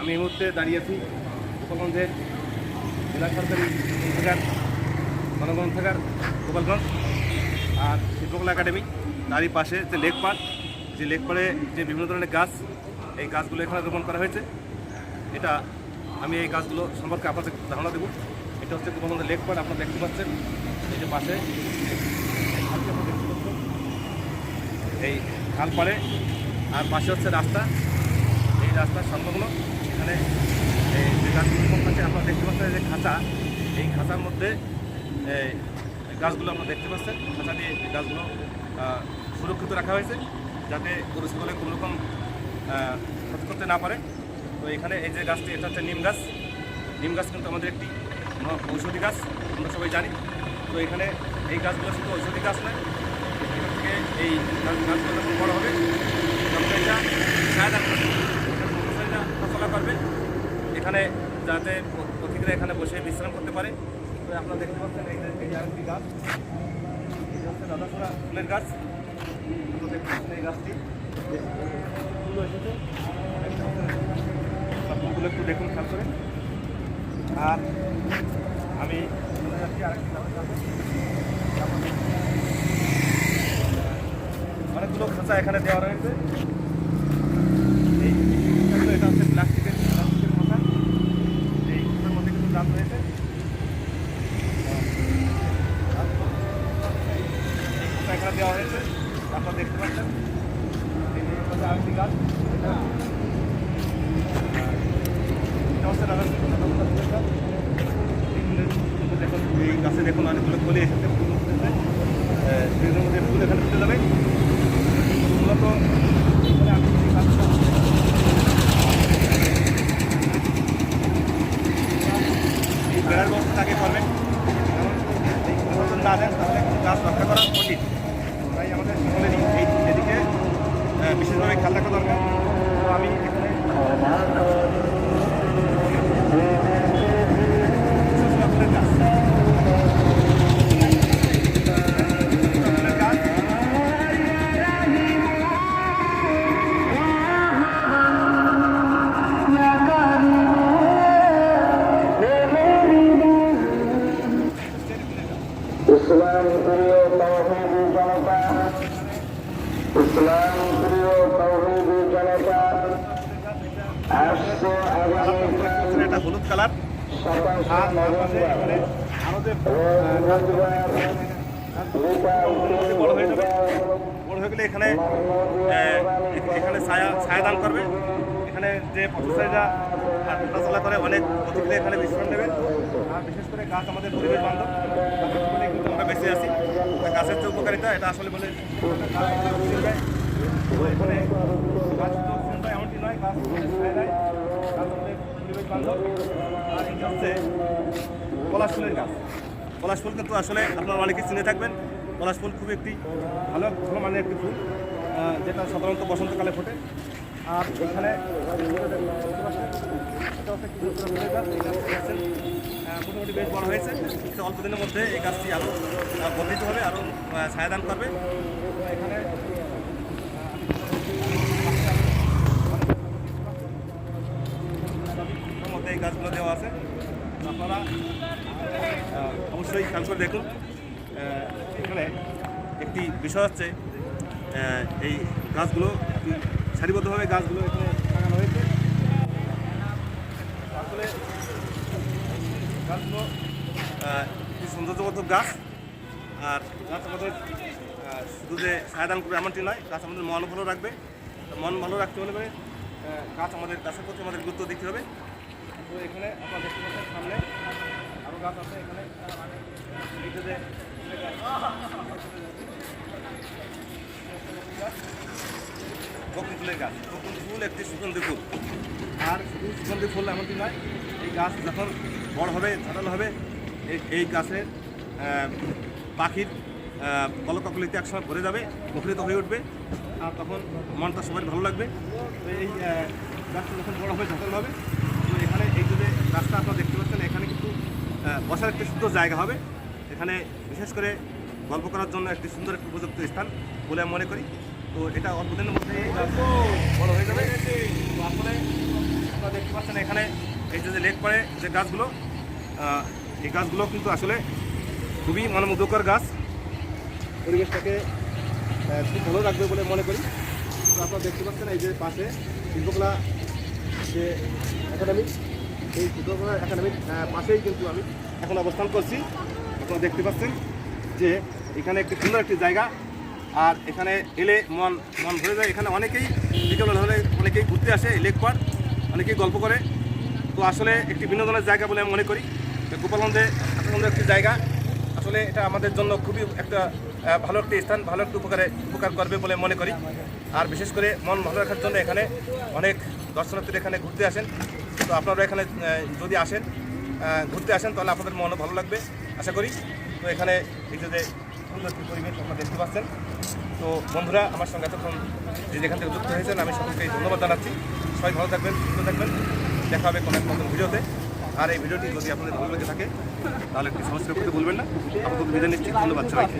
আমি এই মুহূর্তে দাঁড়িয়ে আছি গোপালগঞ্জের জেলা সরকারি গ্রন্থাগার গণগ্রন্থাগার গোপালগঞ্জ আর শিল্পকলা একাডেমি। তারই পাশে যে লেক পার্ক যে লেক পাড়ে যে বিভিন্ন ধরনের গাছ, এই গাছগুলো এখানে রোপণ করা হয়েছে। এটা আমি এই গাছগুলো সম্পর্কে আপনাদের ধারণা দেবো। এটা হচ্ছে গোপালগঞ্জের লেক পার্ক আপনারা দেখতে পাচ্ছেন। এই যে পাশে এই খাল পাড়ে, আর পাশে হচ্ছে রাস্তা। এই রাস্তার সংলগ্ন এখানে যে গাছগুলো আছে আপনারা দেখতে পাচ্ছেন যে খাঁচা, এই খাঁচার মধ্যে গাছগুলো আপনারা দেখতে পাচ্ছেন। খাঁচা দিয়ে এই গাছগুলো সুরক্ষিত রাখা হয়েছে, যাতে গরু, ছাগলে কোনো রকম ক্ষতি করতে না পারে। তো এখানে এই যে গাছটি, এটা হচ্ছে নিম গাছ। নিম গাছ কিন্তু আমাদের একটি ঔষধি গাছ, আমরা সবাই জানি। তো এখানে এই গাছগুলো শুধু ঔষধি গাছ নয়, এখান থেকে এই গাছ- গাছগুলো বড় হবে এটা ছায়া করবে এটা ফসলা করবে এখানে যাতে পথিকরা এখানে বসে বিশ্রাম করতে পারে। আপনারা দেখতে পাচ্ছেন, এই আরেকটি গাছ। এই হচ্ছে দাদাসোনা ফুলের গাছ। দেখতে পাচ্ছেন এই গাছটি। বেশ এসেছে। ফুলগুলো একটু দেখুন খেয়াল করে। আর আমি যাচ্ছি আরেকটি অনেকগুলো খাঁচা এখানে দেওয়া রয়েছে এই খাঁচাগুলো এটা হচ্ছে প্লাস্টিকের প্লাস্টিকের খাঁচা এই গাছ রয়েছে এখানে দেওয়া হয়েছে আপনারা দেখতে পাচ্ছেন আরেকটি গাছ এই গাছে দেখুন, অনেকগুলো কলি এসেছে। ফুল মধ্যে ফুল এখানে ফুটে যাবে। মূলত এখানে আমি যে গাছটা এই বেড়ার ব্যবস্থা আগে করবেন কারণ এই পরিবর্তন না দেন তাহলে গাছ রক্ষা করা কঠিন। তাই আমাদের সকলেরই এই এদিকে বিশেষভাবে খেয়াল রাখা দরকার। আমি এখানে ইসলাম হলুদ কালার আর পাশে এখানে আরও বড় হয়ে যাবে বড় হয়ে গেলে এখানে এখানে ছায়া ছায়া দান করবে এখানে যে পথচারীরা করে, অনেক অতিথিরা এখানে বিশ্রাম নেবে। আর বিশেষ করে গাছ আমাদের পরিবেশ বান্ধব। আমরা বেঁচে আছি। গাছের যে উপকারিতা, এটা আসলে বলে এমনটি নয় গাছ। এটা হচ্ছে পলাশ ফুলের গাছ পলাশ ফুল কিন্তু আসলে আপনারা অনেকে চিনে থাকবেন। পলাশ ফুল খুব একটি ভালো ভালো মানের একটি ফুল যেটা সাধারণত বসন্তকালে ফোটে। আর এখানে মোটামুটি বেশ বড় হয়েছে। অল্প দিনের মধ্যে এই গাছটি আরও বর্ধিত হবে আরও ছায়াদান করবে। এখানে মধ্যে এই গাছগুলো দেওয়া আছে। আপনারা অবশ্যই খেয়াল করে দেখুন। এখানে একটি বিষয় হচ্ছে এই গাছগুলো, সারিবদ্ধভাবে গাছগুলো এখানে লাগানো হয়েছে। আসলে গাছগুলো একটি সৌন্দর্যবর্ধক গাছ। আর গাছ আমাদের শুধু যে ছায়াদান করবে নয়, গাছ আমাদের মন ভালো রাখবে। মন ভালো রাখতে হলে গাছ আমাদের, গাছের প্রতি আমাদের গুরুত্ব দিতে হবে। তো এখানে আপনারা সামনে আরও গাছ আছে। এখানে বকুল ফুলের গাছ। বকুল ফুল একটি সুগন্ধি ফুল। আর শুধু সুগন্ধি ফুল এমনটি নয়, এই গাছ যখন বড় হবে, ঝাঁটালো হবে, এই গাছের পাখির কলকাকলিতে একসময় ভরে যাবে মুখরিত হয়ে উঠবে, আর তখন মনটা সবাই ভালো লাগবে। তো এই গাছটা যখন বড় হবে, ঝাঁটালো হবে, তো এখানে এই যে গাছটা আপনারা দেখতে পাচ্ছেন, এখানে কিন্তু বসার একটি সুন্দর জায়গা হবে। এখানে বিশেষ করে গল্প করার জন্য একটি সুন্দর একটি উপযুক্ত স্থান বলে আমি মনে করি। তো এটা অল্প দিনের মধ্যে বড় হয়ে যাবে তো আসলে আপনারা আপনারা দেখতে পাচ্ছেন এখানে এই যে লেক পাড়ে যে গাছগুলো এই গাছগুলো কিন্তু আসলে খুবই মনোমুগ্ধকর গাছ। পরিবেশটাকে খুব ভালো রাখবে বলে মনে করি। আপনারা দেখতে পাচ্ছেন এই যে পাশে শিল্পকলা যে একাডেমি, এই শিল্পকলা একাডেমির পাশেই কিন্তু আমি এখন অবস্থান করছি। আপনারা দেখতে পাচ্ছেন যে এখানে একটি সুন্দর একটি জায়গা। আর এখানে এলে মন মন ভরে যায়। এখানে অনেকেই বিকেল হলে অনেকেই ঘুরতে আসে লেক পার অনেকেই গল্প করে। তো আসলে একটি বিনোদনের জায়গা বলে আমি মনে করি। গোপালগঞ্জে সুন্দর একটি জায়গা। আসলে এটা আমাদের জন্য খুবই একটা ভালো একটি স্থান, ভালো একটি উপকারে, উপকার করবে বলে মনে করি। আর বিশেষ করে মন ভালো রাখার জন্য এখানে অনেক দর্শনার্থীরা এখানে ঘুরতে আসেন। তো আপনারা এখানে যদি আসেন ঘুরতে আসেন, তাহলে আপনাদের মনও ভালো লাগবে, আশা করি। তো এখানে এই যে সুন্দর একটি পরিবেশ আপনারা দেখতে পাচ্ছেন। তো বন্ধুরা, আমার সঙ্গে এতক্ষণ যে যেখান থেকে যুক্ত হয়েছেন, আমি সকলকে ধন্যবাদ জানাচ্ছি। সবাই ভালো থাকবেন, সুস্থ থাকবেন। দেখা হবে কোনো এক ভিডিওতে। আর এই ভিডিওটি যদি আপনাদের ভালো লেগে থাকে, তাহলে একটি সমস্যা করতে ভুলবেন না। আপনাদের বিদায় নিচ্ছি। ধন্যবাদ সবাইকে।